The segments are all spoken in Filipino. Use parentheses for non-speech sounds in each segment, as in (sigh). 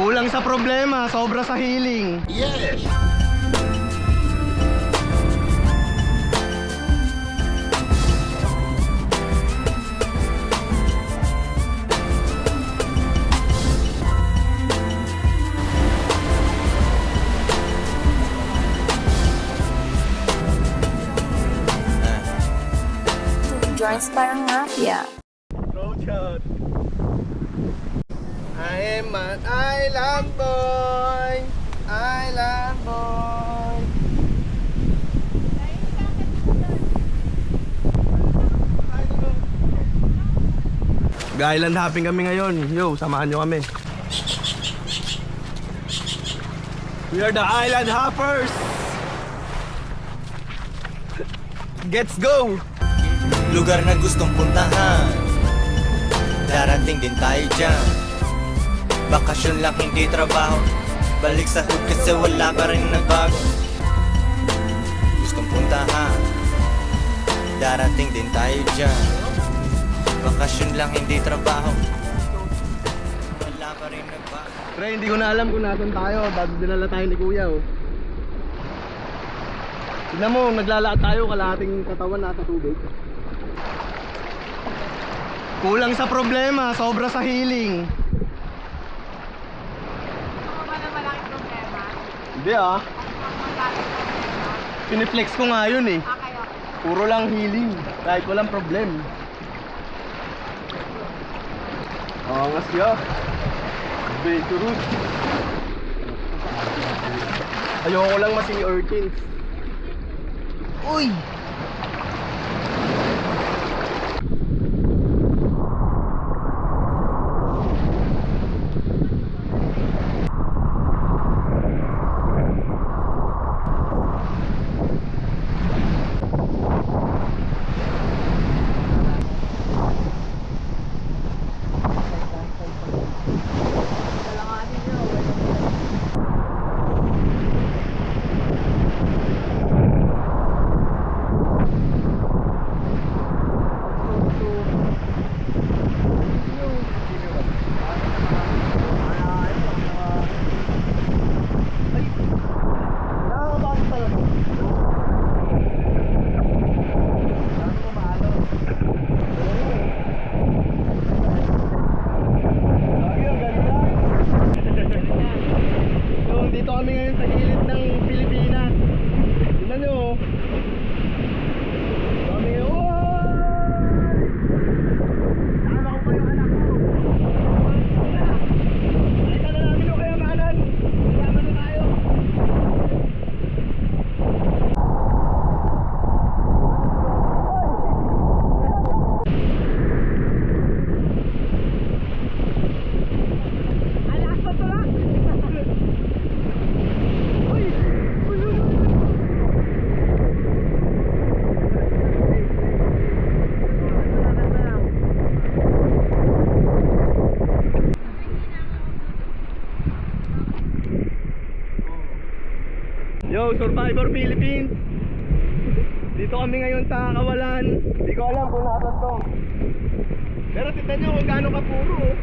Kulang sa problema, sobra sa healing. Yes! Joins parang mafia. Road shot. I am an island boy. Island boy. Island hopping kami ngayon. Yo, samahan nyo kami. We are the Island Hoppers! Let's go! Lugar na gustong puntahan Darating din tayo dyan Bakasyon lang hindi trabaho Balik sa hood kasi wala ka rin nagbago Gustong puntahan Darating din tayo dyan Bakasyon lang hindi trabaho Wala ka rin nagbago Pre, hindi ko na alam kung nasan tayo. Bago dinala tayo ni Kuya, oh. Tignan mo, naglalakad tayo, kalahating katawan nasa tubig. Kulang sa problema, sobra sa healing. Ano ba na malaking problema? Hindi ah, piniflex ko nga yun eh. Ah. Puro lang healing, kahit walang problem. Angas ya. Beturut. Ayoko lang masing urchins. Uy! Yo, Survivor Philippines! Dito kami ngayon sa Kawalan. Hindi ko alam kung nasan to. Pero tignan nyo kung gaano kapuro. oh.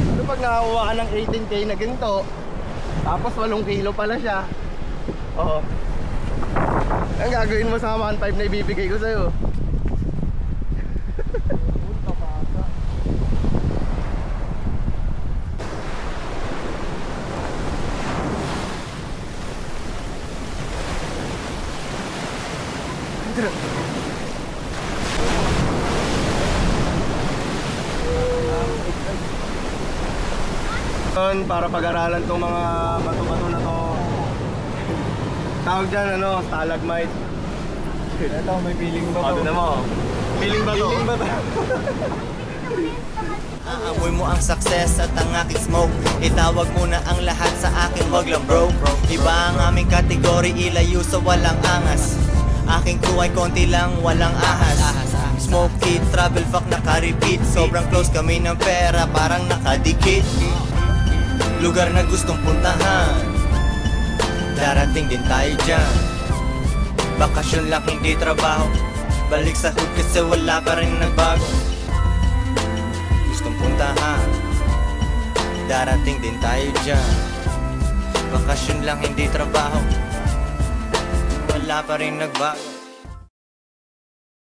Ano pag nakakuha ka ng 18k na ganito, tapos 8 kilo pala siya. Oo. Ang gagawin mo sa 1.5 na ibibigay ko sa'yo? (laughs) Yun, para pag-aralan tong mga bato-bato na to. Tawag dyan, ano, stalagmite. Ito, may feeling ba Sabi na mo, feeling ba to? Feeling ba to? Aamoy mo ang success at ang aking smoke Itawag mo na ang lahat sa akin, wag lang bro Iba ang aming kategory, ilayo sa walang angas Aking crew ay konti lang, walang ahas Smoke kid, travel fuck, naka-repeat Sobrang close kami ng pera, parang nakadikit Lugar na gustong puntahan. Darating din tayo dyan. Bakasyon lang, hindi trabaho. Balik sa hood kasi wala pa rin nagbago. Gustong puntahan. Darating din tayo dyan. Bakasyon lang, hindi trabaho. Wala pa rin nagbago